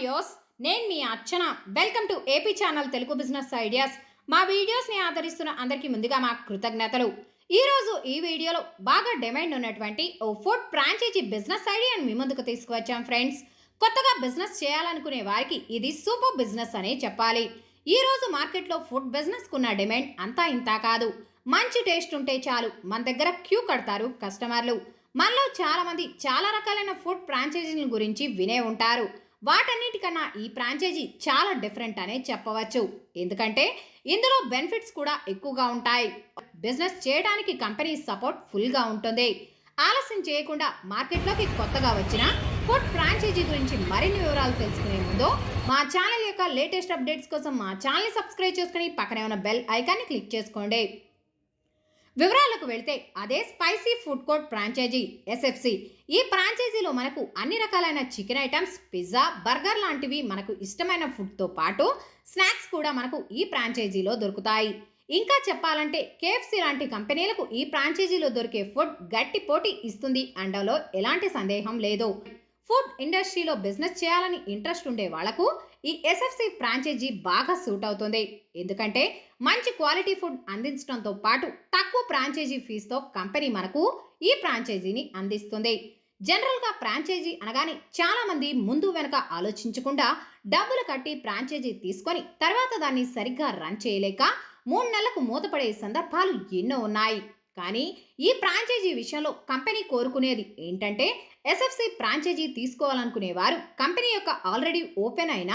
Views నేను మీ Archana. Welcome to AP channel Telugu business ideas మా వీడియోస్ని ఆదరిస్తున్న అందరికీ ముందుగా మా కృతజ్ఞతలు. ఈరోజు ఈ వీడియోలో బాగా డిమాండ్ ఉన్నటువంటి ఓ ఫుడ్ ఫ్రాంచైజీ బిజినెస్ ఐడియాని మీ ముందుకు తీసుకువచ్చాం ఫ్రెండ్స్ కొత్తగా బిజినెస్ చేయాలనుకునే వారికి ఇది సూపర్ బిజినెస్ అనే చెప్పాలి. ఈ రోజు మార్కెట్లో ఫుడ్ బిజినెస్కున్న డిమాండ్ అంతా ఇంతా కాదు. మంచి టేస్ట్ ఉంటే చాలు. మన దగ్గర క్యూ కడతారు కస్టమర్లు మనలో చాలామంది చాలా రకాలైన ఫుడ్ ఫ్రాంచైజీల గురించి వినే ఉంటారు. వాటన్నిటికన్నా ఈ ఫ్రాంచైజీ చాలా డిఫరెంట్ అనే చెప్పవచ్చు. ఎందుకంటే ఇందులో బెనిఫిట్స్ కూడా ఎక్కువగా ఉంటాయి. బిజినెస్ చేయడానికి కంపెనీ సపోర్ట్ ఫుల్గా ఉంటుంది. ఆలస్యం చేయకుండా మార్కెట్లోకి కొత్తగా వచ్చిన ఫుడ్ ఫ్రాంచైజీ గురించి మరిన్ని వివరాలు తెలుసుకునే ముందు మా ఛానల్ యొక్క లేటెస్ట్ అప్డేట్స్ కోసం మా ఛానల్ని సబ్స్క్రైబ్ చేసుకుని పక్కనే ఉన్న బెల్ ఐకాన్ని క్లిక్ చేసుకోండి. వివరాలకు వెళ్తే అదే spicy food court franchise SFC. ఈ ఫ్రాంచైజీలో మనకు అన్ని రకాలైన చికెన్ ఐటమ్స్ పిజ్జా బర్గర్ లాంటివి మనకు ఇష్టమైన ఫుడ్తో పాటు స్నాక్స్ కూడా మనకు ఈ ఫ్రాంచైజీలో దొరుకుతాయి. ఇంకా చెప్పాలంటే కేఎఫ్సి లాంటి కంపెనీలకు ఈ ఫ్రాంచైజీలో దొరికే ఫుడ్ గట్టి పోటీ ఇస్తుంది అండలో ఎలాంటి సందేహం లేదు. ఫుడ్ ఇండస్ట్రీలో బిజినెస్ చేయాలని ఇంట్రెస్ట్ ఉండే వాళ్ళకు ఈ ఎస్ఎఫ్సి ఫ్రాంచైజీ బాగా సూట్ అవుతుంది. ఎందుకంటే మంచి క్వాలిటీ ఫుడ్ అందించడంతో పాటు తక్కువ ఫ్రాంచైజీ ఫీజుతో కంపెనీ మనకు ఈ ఫ్రాంచైజీని అందిస్తుంది. జనరల్గా ఫ్రాంచైజీ అనగానే చాలామంది ముందు వెనక ఆలోచించకుండా డబ్బులు కట్టి ఫ్రాంచైజీ తీసుకొని తర్వాత దాన్ని సరిగ్గా రన్ చేయలేక మూడు నెలలకు మూతపడే సందర్భాలు ఎన్నో ఉన్నాయి. కానీ ఈ ఫ్రాంచైజీ విషయంలో కంపెనీ కోరుకునేది ఏంటంటే ఎస్ఎఫ్సి ఫ్రాంచైజీ తీసుకోవాలనుకునే వారు కంపెనీ యొక్క ఆల్రెడీ ఓపెన్ అయిన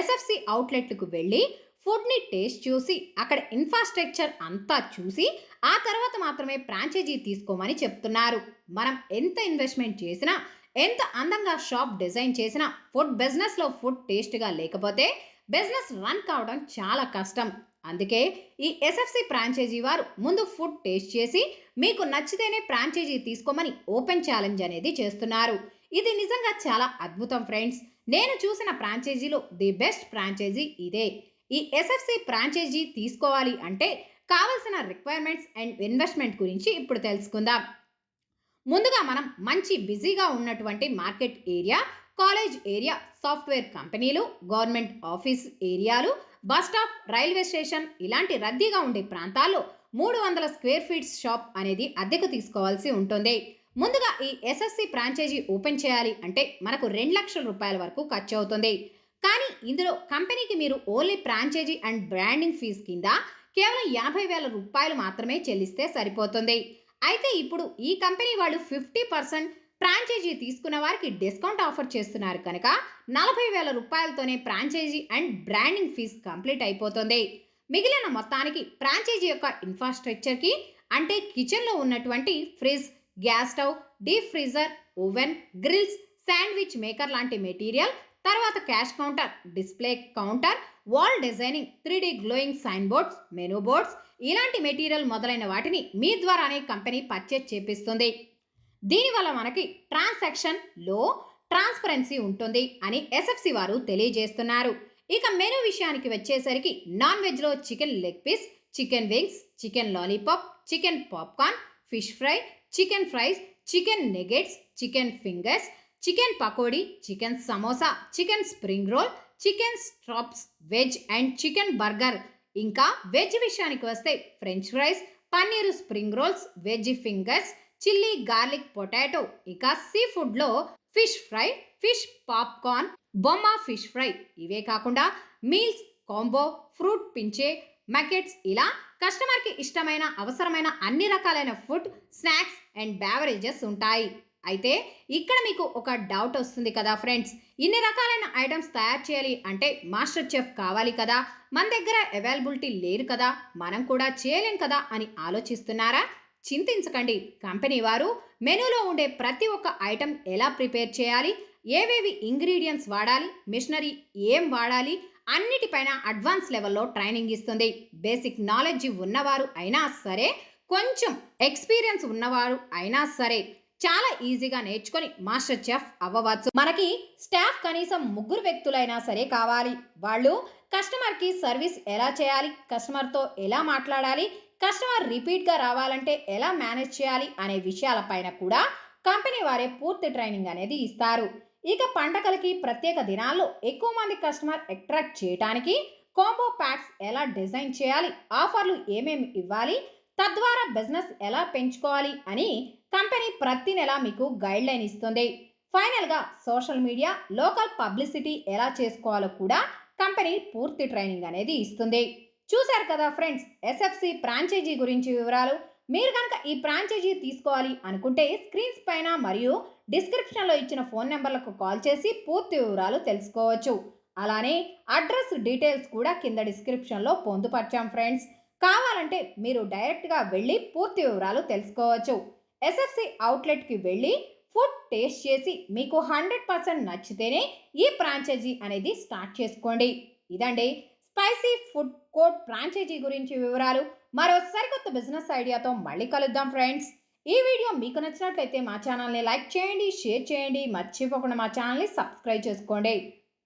ఎస్ఎఫ్సి అవుట్లెట్లకు వెళ్ళి ఫుడ్ని టేస్ట్ చూసి అక్కడ ఇన్ఫ్రాస్ట్రక్చర్ అంతా చూసి ఆ తర్వాత మాత్రమే ఫ్రాంచైజీ తీసుకోమని చెప్తున్నారు. మనం ఎంత ఇన్వెస్ట్మెంట్ చేసినా ఎంత అందంగా షాప్ డిజైన్ చేసినా ఫుడ్ బిజినెస్లో ఫుడ్ టేస్ట్గా లేకపోతే బిజినెస్ రన్ కావడం చాలా కష్టం. అందుకే ఈ ఎస్ఎఫ్సి ఫ్రాంచైజీ వారు ముందు ఫుడ్ టేస్ట్ చేసి మీకు నచ్చితేనే ఫ్రాంచైజీ తీసుకోమని ఓపెన్ ఛాలెంజ్ అనేది చేస్తున్నారు. ఇది నిజంగా చాలా అద్భుతం ఫ్రెండ్స్. నేను చూసిన ఫ్రాంచైజీలో ది బెస్ట్ ఫ్రాంచైజీ ఇదే. ఈ ఎస్ఎఫ్సి ఫ్రాంచైజీ తీసుకోవాలి అంటే కావలసిన రిక్వైర్మెంట్స్ అండ్ ఇన్వెస్ట్మెంట్ గురించి ఇప్పుడు తెలుసుకుందాం. ముందుగా మనం మంచి బిజీగా ఉన్నటువంటి market area college area software కంపెనీలు గవర్నమెంట్ ఆఫీస్ ఏరియాలు బస్ స్టాప్ రైల్వే స్టేషన్ ఇలాంటి రద్దీగా ఉండే ప్రాంతాల్లో మూడు వందల స్క్వేర్ ఫీట్స్ షాప్ అనేది అద్దెకు తీసుకోవాల్సి ఉంటుంది. ముందుగా ఈ ఎస్ఎస్సి ఫ్రాంచైజీ ఓపెన్ చేయాలి అంటే మనకు రెండు లక్షల రూపాయల వరకు ఖర్చు అవుతుంది. కానీ ఇందులో కంపెనీకి మీరు only franchise and branding fee కింద కేవలం ఎనభై వేల రూపాయలు మాత్రమే చెల్లిస్తే సరిపోతుంది. అయితే ఇప్పుడు ఈ కంపెనీ వాళ్ళు ఫిఫ్టీ పర్సెంట్ ఫ్రాంచైజీ తీసుకున్న వారికి డిస్కౌంట్ ఆఫర్ చేస్తున్నారు కనుక నలభై వేల రూపాయలతోనే franchise and branding fee complete అయిపోతుంది. మిగిలిన మొత్తానికి ఫ్రాంచైజీ యొక్క ఇన్ఫ్రాస్ట్రక్చర్కి అంటే కిచెన్లో ఉన్నటువంటి fridge gas stove deep freezer oven grills sandwich maker లాంటి మెటీరియల్ తర్వాత cash counter display counter wall designing three D glowing sign boards menu boards ఇలాంటి మెటీరియల్ మొదలైన వాటిని మీ ద్వారానే కంపెనీ పర్చేజ్ చేపిస్తుంది. దీనివల్ల మనకి ట్రాన్సాక్షన్లో ట్రాన్స్పరెన్సీ ఉంటుంది అని ఎస్ఎఫ్సి వారు తెలియజేస్తున్నారు. ఇక మెనూ విషయానికి వచ్చేసరికి నాన్ వెజ్లో chicken leg piece chicken wings chicken lollipop chicken popcorn fish fry chicken fries chicken nuggets chicken fingers chicken pakodi chicken samosa chicken spring roll chicken strips veg and chicken burger ఇంకా veg విషయానికి వస్తే french fries paneer spring rolls veg fingers chilli garlic potato ఇక sea ఫుడ్లో fish fry fish popcorn బొమ్మ fish fry. ఇవే కాకుండా meals combo fruit పించే మకెట్స్ ఇలా కస్టమర్కి ఇష్టమైన అవసరమైన అన్ని రకాలైన ఫుడ్ స్నాక్స్ అండ్ బ్యావరేజెస్ ఉంటాయి. అయితే ఇక్కడ మీకు ఒక డౌట్ వస్తుంది కదా ఫ్రెండ్స్. ఇన్ని రకాలైన ఐటమ్స్ తయారు చేయాలి అంటే మాస్టర్ చెఫ్ కావాలి కదా? మన దగ్గర అవైలబిలిటీ లేరు కదా? మనం కూడా చేయలేం కదా? అని ఆలోచిస్తున్నారా? చింతించకండి. కంపెనీ వారు మెనూలో ఉండే ప్రతి ఒక్క ఐటెం ఎలా ప్రిపేర్ చేయాలి? ఏవేవి ఇంగ్రీడియంట్స్ వాడాలి? మిషనరీ ఏం వాడాలి? అన్నిటిపైన అడ్వాన్స్ లెవెల్లో ట్రైనింగ్ ఇస్తుంది. బేసిక్ నాలెడ్జ్ ఉన్నవారు అయినా సరే కొంచెం ఎక్స్పీరియన్స్ ఉన్నవారు అయినా సరే చాలా ఈజీగా నేర్చుకొని మాస్టర్ చెఫ్ అవ్వవచ్చు. మనకి స్టాఫ్ కనీసం ముగ్గురు వ్యక్తులైనా సరే కావాలి. వాళ్ళు కస్టమర్కి సర్వీస్ ఎలా చేయాలి? కస్టమర్తో ఎలా మాట్లాడాలి? కస్టమర్ రిపీట్గా రావాలంటే ఎలా మేనేజ్ చేయాలి అనే విషయాలపైన కూడా కంపెనీ వారే పూర్తి ట్రైనింగ్ అనేది ఇస్తారు. ఇక పండగలకి ప్రత్యేక దినాల్లో ఎక్కువ మంది కస్టమర్ అట్రాక్ట్ చేయడానికి కాంబో ప్యాక్స్ ఎలా డిజైన్ చేయాలి ఆఫర్లు ఏమేమి ఇవ్వాలి తద్వారా బిజినెస్ ఎలా పెంచుకోవాలి అని కంపెనీ ప్రతి నెల మీకు గైడ్ లైన్ ఇస్తుంది. ఫైనల్గా సోషల్ మీడియా లోకల్ పబ్లిసిటీ ఎలా చేసుకోవాలో కూడా కంపెనీ పూర్తి ట్రైనింగ్ అనేది ఇస్తుంది. చూశారు కదా ఫ్రెండ్స్ ఎస్ఎఫ్సి ఫ్రాంచైజీ గురించి వివరాలు. మీరు కనుక ఈ ఫ్రాంచైజీ తీసుకోవాలి అనుకుంటే స్క్రీన్స్ పైన మరియు డిస్క్రిప్షన్లో ఇచ్చిన ఫోన్ నెంబర్లకు కాల్ చేసి పూర్తి వివరాలు తెలుసుకోవచ్చు. అలానే అడ్రస్ డీటెయిల్స్ కూడా కింద డిస్క్రిప్షన్లో పొందుపరిచాం ఫ్రెండ్స్. కావాలంటే మీరు డైరెక్ట్గా వెళ్ళి పూర్తి వివరాలు తెలుసుకోవచ్చు. ఎస్ఎఫ్సి అవుట్లెట్కి వెళ్ళి ఫుడ్ టేస్ట్ చేసి మీకు హండ్రెడ్ పర్సెంట్ నచ్చితేనే ఈ ఫ్రాంచైజీ అనేది స్టార్ట్ చేసుకోండి. ఇదండి స్పైసీ ఫుడ్ కోర్ట్ ఫ్రాంచైజీ గురించి వివరాలు మరో సరికొత్త బిజినెస్ ఐడియాతో మళ్ళీ కలుద్దాం ఫ్రెండ్స్. ఈ వీడియో మీకు నచ్చినట్లయితే మా ఛానల్ని లైక్ చేయండి షేర్ చేయండి. మర్చిపోకుండా మా ఛానల్ని సబ్స్క్రైబ్ చేసుకోండి.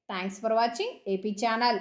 Thanks for watching AP channel.